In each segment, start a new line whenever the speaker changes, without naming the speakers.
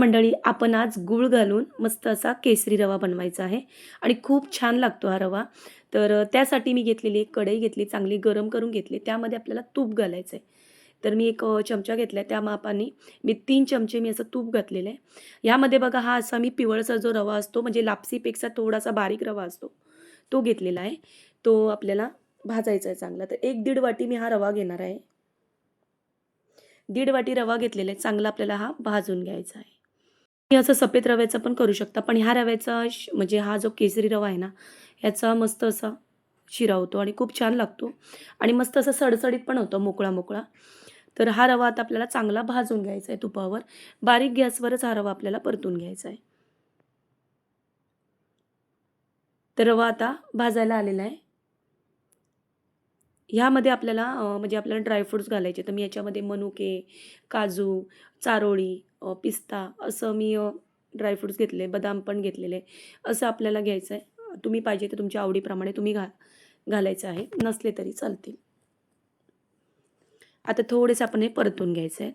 मंडळी आपण आज गूळ घालून मस्त असा केसरी रवा बनवायचा आहे आणि खूप छान लागतो हा रवा. तर त्यासाठी मी घेतलेली एक कढई घेतली चांगली गरम करून घेतली. त्यामध्ये आपल्याला तूप घालायचं आहे. तर मी एक चमचा घेतला आहे त्या मापाने मी तीन चमचे मी असं तूप घातलेलं आहे. यामध्ये बघा हा असा मी पिवळसा जो रवा असतो म्हणजे लापसीपेक्षा थोडासा बारीक रवा असतो तो घेतलेला आहे. तो आपल्याला भाजायचा आहे चांगला. तर एक दीड वाटी मी हा रवा घेणार आहे. दीड वाटी रवा घेतलेला आहे. चांगला आपल्याला हा भाजून घ्यायचा आहे. असं सफेद रव्याचा पण करू शकता पण ह्या रव्याचा म्हणजे हा जो केसरी रवा आहे ना ह्याचा मस्त असा शिरा होतो आणि खूप छान लागतो. आणि मस्त असा सडसडीत पण होतो मोकळा मोकळा. तर हा रवा आता आपल्याला चांगला भाजून घ्यायचा आहे तुपावर. बारीक गॅसवरच हा रवा आपल्याला परतून घ्यायचा आहे. तर रवा आता भाजायला आलेला आहे. ह्यामध्ये आपल्याला म्हणजे आपल्याला ड्रायफ्रूट्स घालायचे. तर मी याच्यामध्ये मनुके काजू चारोळी पिस्ता असं मी ड्रायफ्रूट्स घेतले बदाम पण घेतलेले. असं आपल्याला घ्यायचं आहे. तुम्ही पाहिजे तर तुमच्या आवडीप्रमाणे तुम्ही घा घालायचं आहे. नसले तरी चालतील. आता थोडेसे आपण हे परतून घ्यायचं आहे.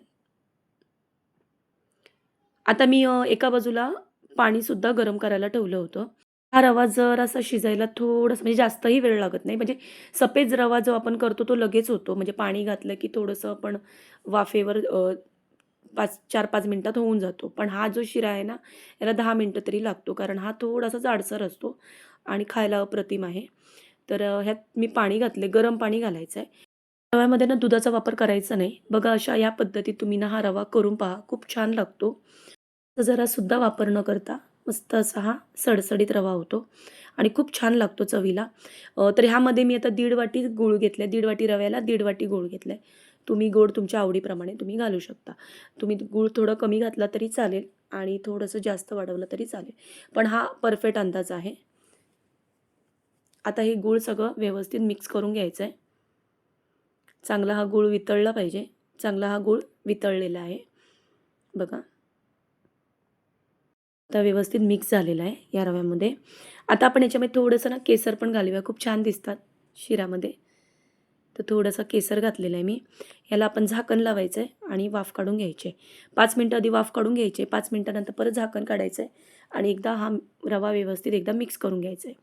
आता मी एका बाजूला पाणीसुद्धा गरम करायला ठेवलं होतं. हा रवा जरासा शिजायला थोडंसं म्हणजे जास्तही वेळ लागत नाही. म्हणजे सफेद रवा जो आपण करतो तो लगेच होतो. म्हणजे पाणी घातलं की थोडंसं आपण वाफेवर अ, पाच चार पाच मिनटात होऊन जातो. पण हा जो शिरा आहे ना याला दहा मिनटं तरी लागतो. कारण हा थोडासा जाडसर असतो आणि खायला अप्रतिम आहे. तर अ, ह्यात मी पाणी घातले गरम पाणी घालायचं आहे रव्यामध्ये ना दुधाचा वापर करायचा नाही. बघा अशा या पद्धतीत तुम्ही ना हा रवा करून पहा. खूप छान लागतो. जरासुद्धा वापर न करता मस्त असा हा सडसडीत रवा होतो. आणि खूप छान लागतो चवीला. तर ह्यामध्ये मी आता दीड वाटी गूळ घेतला दीड वाटी रव्याला दीड वाटी गूळ घेतला आहे तुम्ही गोड तुमच्या आवडीप्रमाणे तुम्ही घालू शकता. तुम्ही गूळ थोडं कमी घातला तरी चालेल आणि थोडंसं जास्त वाढवलं तरी चालेल. पण हा परफेक्ट अंदाज आहे. आता हे गूळ सगळं व्यवस्थित मिक्स करून घ्यायचं आहे चांगला हा गूळ वितळला पाहिजे. चांगला हा गूळ वितळलेला आहे. बघा. आता व्यवस्थित मिक्स झालेला आहे या रव्यामध्ये. आता आपण याच्यामध्ये थोडंसं ना केसर पण घालूया. खूप छान दिसतात शिरामध्ये. तर थोडंसं केसर घातलेलं आहे मी. याला आपण झाकण लावायचं आहे आणि वाफ काढून घ्यायचे पाच मिनटं आधी वाफ काढून घ्यायचे पाच मिनटानंतर परत झाकण काढायचं आहे आणि एकदा हा रवा व्यवस्थित एकदा मिक्स करून घ्यायचा आहे.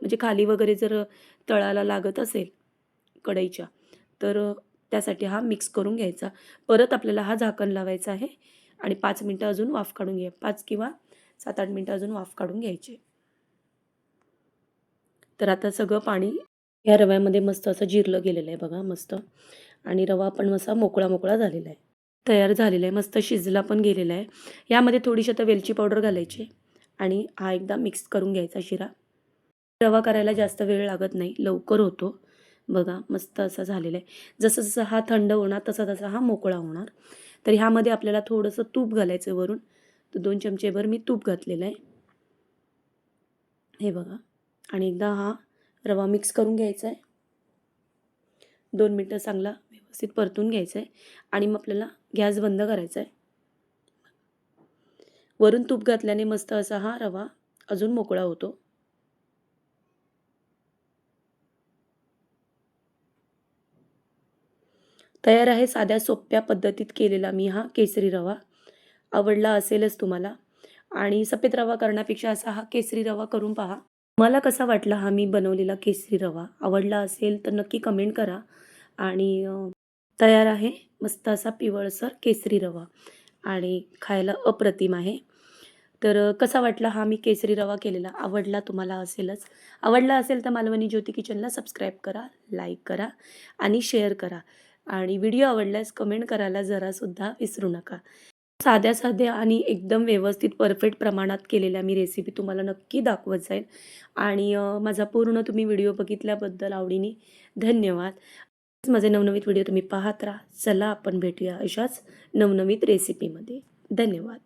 म्हणजे खाली वगैरे जर तळाला लागत असेल कढईच्या तर त्यासाठी हा मिक्स करून घ्यायचा. परत आपल्याला हा झाकण लावायचा आहे आणि पाच मिनटं अजून वाफ काढून घ्या. पाच किंवा सात आठ मिनटं अजून वाफ काढून घ्यायचे. तर आता सगळं पाणी या रव्यामध्ये मस्त असं जिरलं गेलेलं आहे बघा मस्त. आणि रवा पण असा मोकळा मोकळा झालेला आहे. तयार झालेला आहे मस्त शिजला पण गेलेला आहे. यामध्ये थोडीशी आता वेलची पावडर घालायची आणि हा एकदा मिक्स करून घ्यायचा शिरा. रवा करायला जास्त वेळ लागत नाही लवकर होतो. बघा मस्त असा झालेला आहे. जसं जसं हा थंड होणार तसा तसा हा मोकळा होणार. तर ह्यामध्ये आपल्याला थोडंसं तूप घालायचं वरून. तर दोन चमचेभर मी तूप घातलेलं आहे. हे बघा. आणि एकदा हा रवा मिक्स करून घ्यायचा आहे. दोन मिनटं चांगला व्यवस्थित परतून घ्यायचा आहे. आणि मग आपल्याला गॅस बंद करायचा आहे. वरून तूप घातल्याने मस्त असा हा रवा अजून मोकळा होतो. तयार आहे साध्या सोप्या पद्धतीत केलेला मी हा केसरी रवा. आवडला असेलच तुम्हाला. आणि सफेद रवा करण्यापेक्षा असा हा केसरी रवा करून पहा. मला कसा वाटला हा मी बनवलेला केसरी रवा? आवडला असेल तर नक्की कमेंट करा. आणि तयार आहे. मस्त असा पिवळसर केसरी रवा. आणि खायला अप्रतिम आहे. तर कसा वाटला हा मी केसरी रवा केलेला? आवडला तुम्हाला असेलच. आवडला असेल तर मालवणी ज्योती किचनला सबस्क्राईब करा लाईक करा आणि शेअर करा. आणि व्हिडिओ आवडल्यास कमेंट करायला जरासुद्धा विसरू नका. साध्या साध्या आणि एकदम व्यवस्थित परफेक्ट प्रमाणात केलेल्या मी रेसिपी तुम्हाला नक्की दाखवत जाईल. आणि माझा पूर्ण तुम्ही व्हिडिओ बघितल्याबद्दल आवडीने धन्यवाद. माझे नवनवीन व्हिडिओ तुम्ही पाहत राहा. चला आपण भेटूया अशाच नवनवीन रेसिपीमध्ये धन्यवाद.